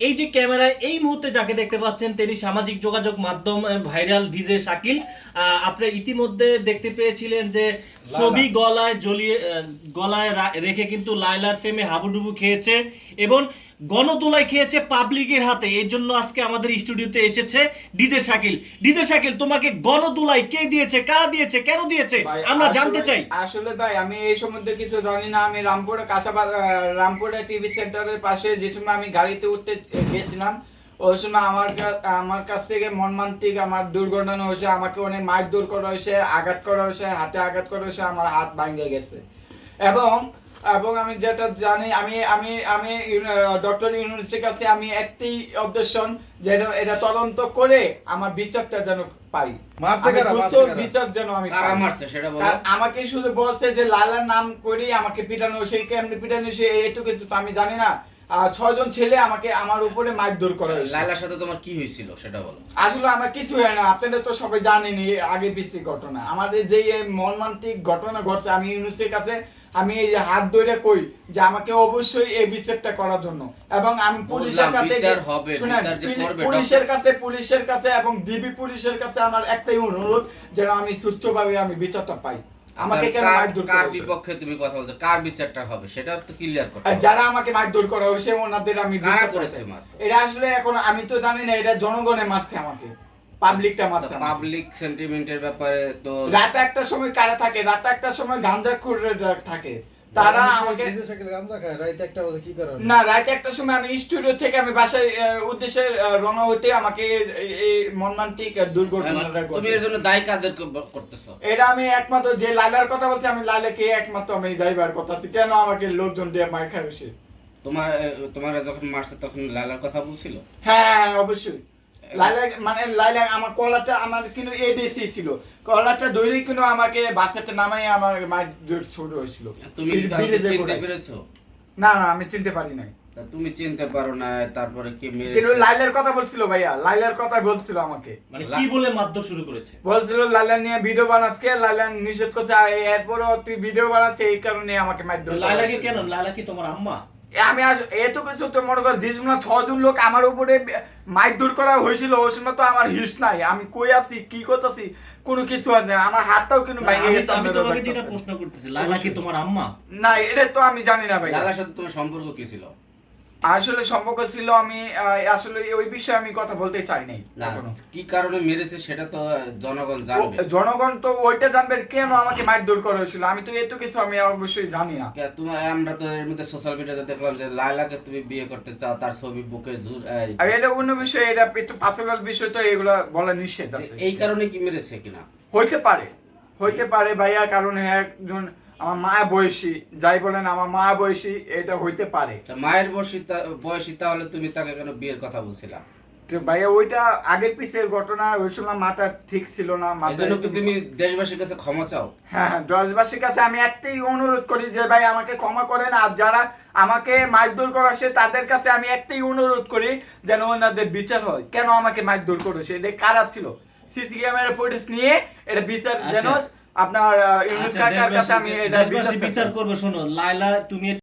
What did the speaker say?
এই যে ক্যামেরায় এই মুহূর্তে যাকে দেখতে পাচ্ছেন তিনি সামাজিক যোগাযোগ মাধ্যম ভাইরাল ডিজে শাকিল। আহ, আপনারা ইতিমধ্যে দেখতে পেয়েছিলেন যে ছবি গলায় আহ, গলায় রেখে কিন্তু লাইলার ফেমে হাবুডুবু খেয়েছে এবং গণদোলাই খেয়েছে পাবলিকের হাতে। এর জন্য আজকে আমাদের স্টুডিওতে এসেছে ডিজে শাকিল। ডিজে শাকিল তোমাকে গণদোলাই কে দিয়েছে কারা দিয়েছে কেন দিয়েছে? আমরা জানতে চাই। আসলে ভাই আমি এই সম্বন্ধে কিছু জানি না। আমি রামপুরে কাঁচাবাদ রামপুরে টিভি সেন্টারের পাশে যে সময় আমি গাড়িতে উঠতে গেছিলাম। ওই সময় আমার আমার কাছ থেকে মর্মান্তিক আমার দুর্ঘটনা হয়েছে আমাকে অনেক মারধর করা হয়েছে আঘাত করা হয়েছে হাতে আঘাত করা হয়েছে আমার হাত ভাঙে গেছে। এবং এবং আমি যেটা জানি আমি আমি আমি ডক্টর ইউনিভার্সিটির কাছে আমি একটাই অবজেকশন যে এটা- তদন্ত করে আমার বিচারটা যেন পাই। মারছে আমি কারা? সুস্থ বিচার যেন আমি কারা পাই। মারছে সেটা আমাকে শুধু বলছে যে লালার নাম করি আমাকে পিটানো সেই কেমনি পিটানো সে এটু কিছু তো আমি জানি না। ছয়জন ছেলে আমাকে আমার উপরে মারধর করা হয়েছে। লাইলার সাথে তোমার কি হয়েছিল সেটা বলো। আসলে আমার কিছু হয় না আপনারা তো সবাই আগে ঘটনা। আমাদের যে মর্মান্তিক ঘটনা ঘটছে আমি ইউনুসের কাছে আমি এই যে হাত ধরে কই যে আমাকে অবশ্যই এই বিচারটা করার জন্য। এবং আমি পুলিশের কাছে পুলিশের কাছে পুলিশের কাছে এবং ডিবি পুলিশের কাছে আমার একটাই অনুরোধ যেন আমি সুস্থভাবে আমি বিচারটা পাই। আমাকে কেন মারধর কার বিপক্ষে তুমি কথা বলছো কার বিচারটা হবে সেটা তো ক্লিয়ার করতে আর যারা আমাকে মারধর করা হয়েছে ওনাদের আমি কারা করেছে। মারধর? এটা আসলে এখন আমি তো জানি না এটা জনগণে মারছে আমাকে পাবলিকটা মারছে। পাবলিক সেন্টিমেন্টের ব্যাপারে তো রাত একটার সময় কারা থাকে রাত একটার সময় গাঁজা খুররা থাকে তারা আমাকে একটা কি না রাত একটার সময় আমি স্টুডিও থেকে আমি বাসায় উদ্দেশ্যে রওনা হতে আমাকে এই- মর্মান্তিক দুর্ঘটনাটা তুমি এর জন্য দায়ী কাদের করতেছো? এটা আমি একমাত্র যে লাইলার কথা বলছি আমি লাইলাকে একমাত্র আমি ড্রাইভার কথা আছি কেন আমাকে লোকজন দিয়ে মার খাইছে তোমার তোমার যখন মারছে তখন লালার কথা বলছিল? হ্যাঁ হ্যাঁ, হ্যাঁ, অবশ্যই। লাইলা মানে লাইলা আমার কলারটা আমার কিন্তু এডিসি ছিল। কলারটা ধরেই কিন্তু আমাকে বাসেতে নামাই আমার মার শুরু হয়েছিল। তুমি চিনতে পেরেছ? না না আমি চিনতে পারি নাই। তুমি চিনতে পারো না তারপরে কি কিন্তু মেরেছে লাইলার কথা বলছিল ভাইয়া লাইলার কথা বলছিল আমাকে। মানে কি বলে মারধর শুরু করেছে? বলছিল লাইলা নিয়ে ভিডিও বানাসকে লাইলা নিষেধ করছে আর এরপরও তুই ভিডিও বানাচ্ছে এই কারণে আমাকে মার তো লাইলাকে কেন? লাইলা কি তোমার আম্মা? আমি আজ এত কিছু তো মনে কর যে সময় ছজন লোক আমার উপরে মাইক দূর করা হয়েছিল ওই সময় তো আমার হিস নাই। আমি কই আছি কি করতেছি? কোনো কিছু আছে না। আমার হাতটাও কিন্তু না, ভেঙে গেছে আমি তোমাকে যেটা প্রশ্ন করতেছি লালা কি তোমার আম্মা? না এটা তো আমি জানি না ভাই লালার সাথে তোমার সম্পর্ক কি ছিল? আসলে সম্পর্ক ছিল আমি আসলে ওই বিষয়ে আমি কথা বলতে চাই নাই কি কারণে মেরেছে সেটা তো জনগণ জানবে। জনগণ তো ওইটা জানবে কেন আমাকে মাইক দূর করা হয়েছিল? আমি তো এত কিছু আমি অবশ্যই জানি না। তুমি আমরা তো এর মধ্যে সোশ্যাল মিডিয়াতে দেখলাম যে লাইলাকে তুমি বিয়ে করতে চাও তার ছবি বুকে ঝুর এই- আর এটা অন্য বিষয় এটা একটু পার্সোনাল বিষয় তো এগুলো বলা নিষেধ আছে। এই কারণে কি মেরেছে কিনা? হইতে পারে হইতে পারে ভাইয়া কারণ একজন আমার মা বয়সী যাই বলেন আমার মা বয়সী এটা হইতে পারে। মায়ের বয়সী বয়সী তাহলে তুমি তাকে কেন বিয়ের কথা বলছিলা? তো ভাইয়া ওইটা আগের পিছের ঘটনা ওই সময় মাথা ঠিক ছিল না তুমি দেশবাসীর কাছে ক্ষমা চাও? হ্যাঁ হ্যাঁ দশবাসীর কাছে আমি একটাই অনুরোধ করি যে ভাই আমাকে ক্ষমা করেন আর যারা আমাকে মারধর করেছে তাদের কাছে আমি একটাই অনুরোধ করি যেন ওনাদের বিচার হয়। কেন আমাকে মারধর করেছে? এটা কারা ছিল? সিসি ক্যামেরা ফুটেজ নিয়ে এটা বিচার যেন আচ্ছা। আপনার ইউনুস আচ্ছা, কাকার কাছে আমি এটা বিচার বিচার করবে শোনো লাইলা তুমি